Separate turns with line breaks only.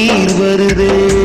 கண்ணீர் வருதே.